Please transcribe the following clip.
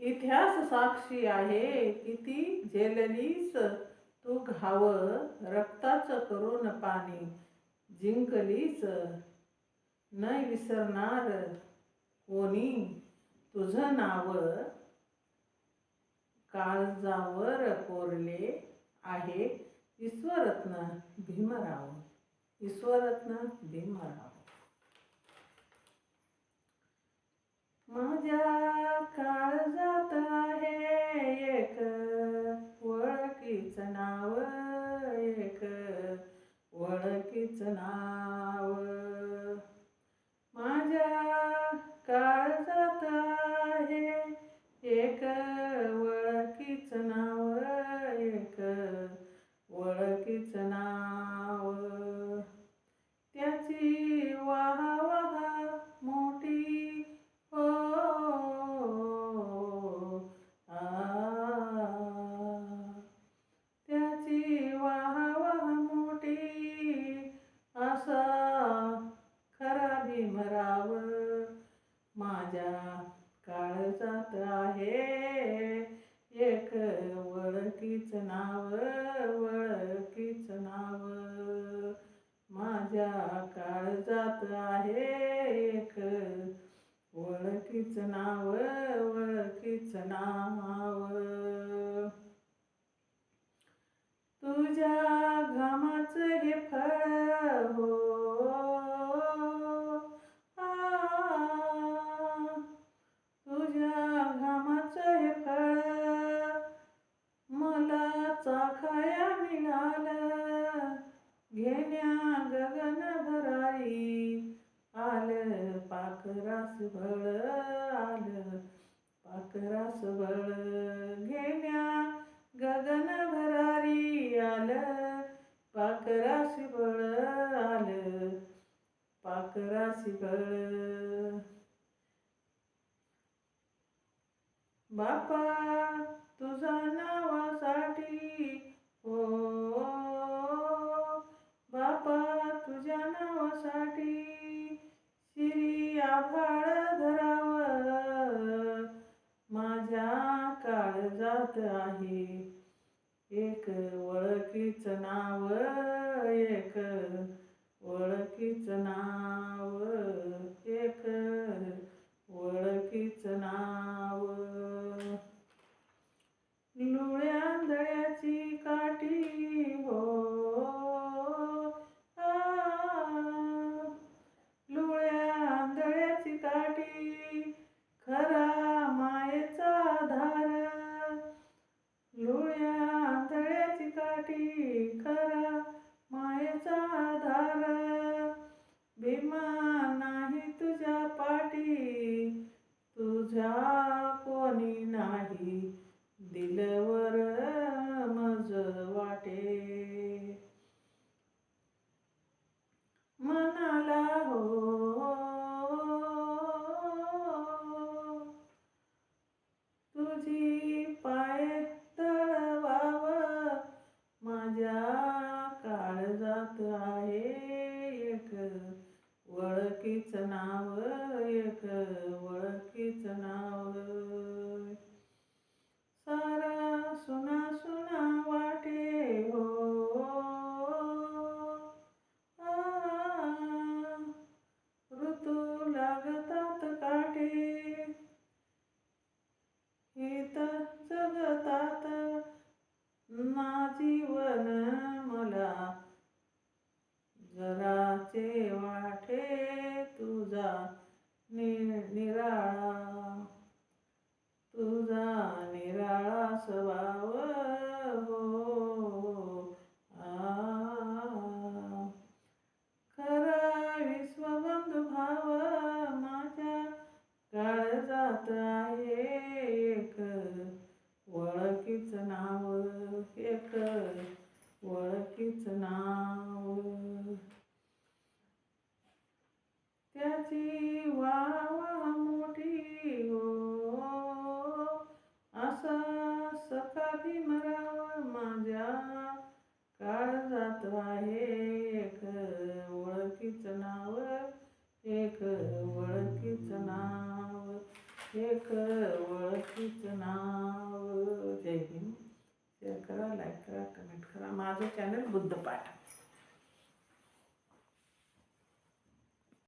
इतिहास साक्षी आहे किती झेललीस तू घाव रक्ताचं करून पाणी जिंकलीस न विसरणार कोणी? तुझं नाव काळजावर कोरले आहे ईश्वरत्न भीमराव ईश्वरत्न भीमराव. माझ्या काळजात आहे एक. ओळखीच नाव एक. ओळखीच नाव काळ जात आहे. एक वळकीच नाव वळकीच नाव. माझ्या काळजात आहे. एक ओळखीच नाव ओळखीच नाव. गगन भराई आलं पाखरास भळ आलं पाखरास भळ घेण्या गगन भरारी आलं पाखरास बळ आलं पाखरास बळ बापा! आभाळ धरावं माझ्या काळजात आहे. एक ओळखीच नाव एक ओळखीच नाव एक निराळा. तुझा निराळा स्वभाव हो. आ. खरा विश्वबंधू भाव माझ्या काळ जात आहे एक. ओळखीच नाव एक. ओळखीच नाव वा मोठी हो. असा सखा भीमराव माझ्या काळजात आहे. एक ओळखीच नाव एक ओळखीच नाव एक ओळखीचं ओळखीच नाव. जय भीम शेअर करा लाईक करा कमेंट करा. माझं चॅनल बुद्धपाठ